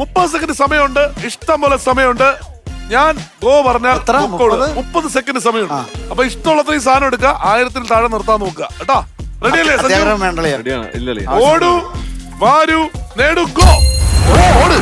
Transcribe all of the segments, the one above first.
മുപ്പത് സെക്കൻഡ് സമയമുണ്ട്. ഇഷ്ടം പോലെ സമയമുണ്ട്. ഞാൻ ഗോ പറഞ്ഞാൽ? മുപ്പത്? സെക്കൻഡ് സമയമുണ്ട്. അപ്പൊ ഇഷ്ടമുള്ളത്ര ഈ സാധനം എടുക്കുക. ആയിരത്തിന് താഴെ നിർത്താൻ നോക്കുക. കേട്ടോ? റെഡിയല്ലേ ഓടു വാരു അത്യാഗ്രഹം വേണ്ടല്ലേ? റെഡിയാണ് ഇല്ലല്ലേ ഓടൂ വാരൂ നേടൂ ഗോ ഓട്.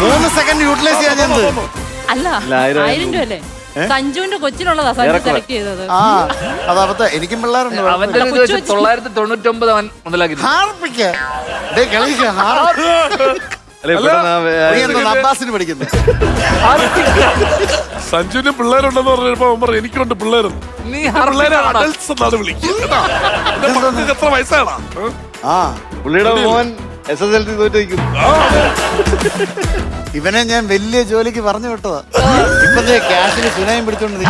മൂന്ന് സെക്കൻഡ് യൂട്ടിലൈസ് ചെയ്യാൻ ഞാൻ അല്ല ആയിരം രൂപ അല്ലേ സഞ്ജുവിന്റെ കൊച്ചിനുള്ളതാ സഞ്ജു ഏറെക്കുറെ. സെലക്ട് ചെയ്തത്. ആ അതപ്പത്തെ എനിക്കും പിള്ളേരുണ്ട്. അവന്റെ ഒരു ഇത് വെച്ച് തൊള്ളായിരത്തി തൊണ്ണൂറ്റൊമ്പത് അവൻ മുതലാക്കി. ഹാർപ്പിക്ക. ഡേ കളിക്ക ഹാർപ്പ് അല്ലെ പെട്ടെന്ന് ആ വേ- നീ പഠിക്കുന്നത് സഞ്ജുവിന് പിള്ളേരുണ്ടെന്ന് പറഞ്ഞപ്പോ പറഞ്ഞു എനിക്കുണ്ട് പിള്ളേരെന്ന് നീ പിള്ളേരെ അഡൽസ് എന്നാണ്. എത്ര വയസ്സാണ്? ആ. പുള്ളിയുടെ മോൻ എസ് എസ് എൽ സി തോറ്റിരിക്കും ഇവനെ ഞാൻ വലിയ ജോലിക്ക് പറഞ്ഞു വിട്ടതാ. ഇപ്പത്തെ ക്യാഷിന് സുനായും പിടിച്ചോണ്ട്.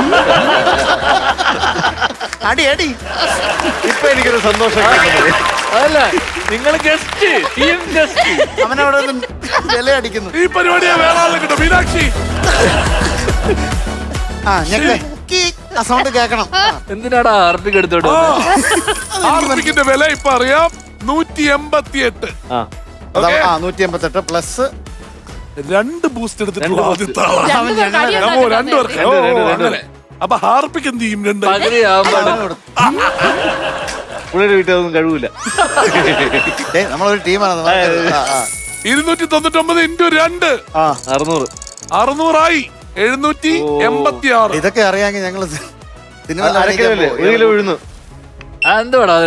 അടി അടി. ഇപ്പൊ എനിക്കൊരു സന്തോഷം കിട്ടുന്നത്. അതല്ല നിങ്ങൾ ഗസ്റ്റ് ടീം ഗസ്റ്റ് അവനവിടെ നിന്ന് വില അടിക്കുന്നു. ഈ പരിപാടിയെ വേറെ ആളെ കിട്ടും. മീനാക്ഷി. ആ ഞങ്ങളെ ആ സൗണ്ട് കേക്കണം ആ, എന്തിനാടാ ഹർപ്പിക്ക് എടുത്തോട്ട് വന്നത്? ആർമിക്കിന്റെ വില ഇപ്പൊ അറിയാം. നൂറ്റി എൺപത്തി എട്ട് അതാ. ആ നൂറ്റി എൺപത്തെട്ട് പ്ലസ് രണ്ട് ബൂസ്റ്റ് എടുത്തിട്ടുള്ള ആദ്യത്തെ ആളാണ്. ഞങ്ങൾ- രണ്ടു. ഓ, രണ്ട്, രണ്ട്, അങ്ങനെ. അപ്പൊ ഹാർപ്പിക്ക് എന്ത് ചെയ്യും രണ്ട് പുള്ളിയുടെ അതൊന്നും കഴിവില്ല. നമ്മളൊരു ടീമാണ്? ഇരുന്നൂറ്റി തൊണ്ണൂറ്റൊമ്പത് ഇന്റു രണ്ട്. ആ. അറുന്നൂറ്. അറുന്നൂറായി. എഴുന്നൂറ്റി എൺപത്തി ആറ് ഇതൊക്കെ അറിയാമെങ്കിൽ ഞങ്ങൾ സിനിമ അരക്കിലല്ലേ? ഒരു കിലോ ഉഴുന്നു. എന്തുവാടാ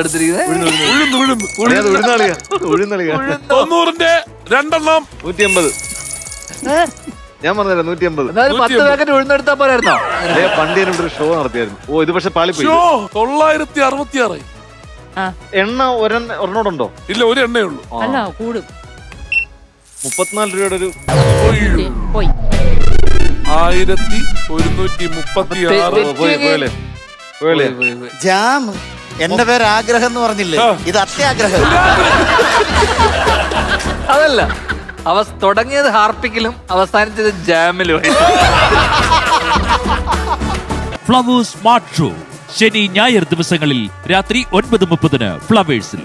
തൊണ്ണൂറിന്റെ രണ്ടെണ്ണം. നൂറ്റി എൺപത് ഞാൻ പറഞ്ഞല്ലോ നൂറ്റി അമ്പത് എന്നാലും പത്ത് പാക്കറ്റ് ഉഴുന്നെടുത്താ പോരായിരുന്നോ? അതെ പണ്ട് ഞാൻ ഇവിടെ ഒരു ഷോ നടത്തിയായിരുന്നു. ഓ ഇത് പക്ഷെ പാളിപ്പോയി. ഷോ തൊള്ളായിരത്തി അറുപത്തി ആറ് ആ, എണ്ണ ഒരെണ്ണ ഒരെണ്ണോടുണ്ടോ? ഇല്ല ഒരു എണ്ണേ ഉള്ളൂ. അല്ല കൂടും. മുപ്പത്തിനാല് രൂപയുടെ ഒരു ഒയ്യോ. പോയി. ആയിരത്തി ഒരുന്നൂറ്റി മുപ്പത്തി ആറ് ഓ, പോയി പോയല്ലേ പോയല്ലേ. ജാം. എന്റെ പേര് ആഗ്രഹം എന്ന് പറഞ്ഞില്ലേ? ഇത് അത്യാഗ്രഹം. അതല്ല. അവ തുടങ്ങിയത് ഹാർപ്പിക്കിലും അവസാനിച്ചത് ജാമിലും ഫ്ലവേഴ്സ് ഷോ. ശനി ഞായർ ദിവസങ്ങളിൽ രാത്രി ഒൻപത് മുപ്പതിന് ഫ്ലവേഴ്സിൽ.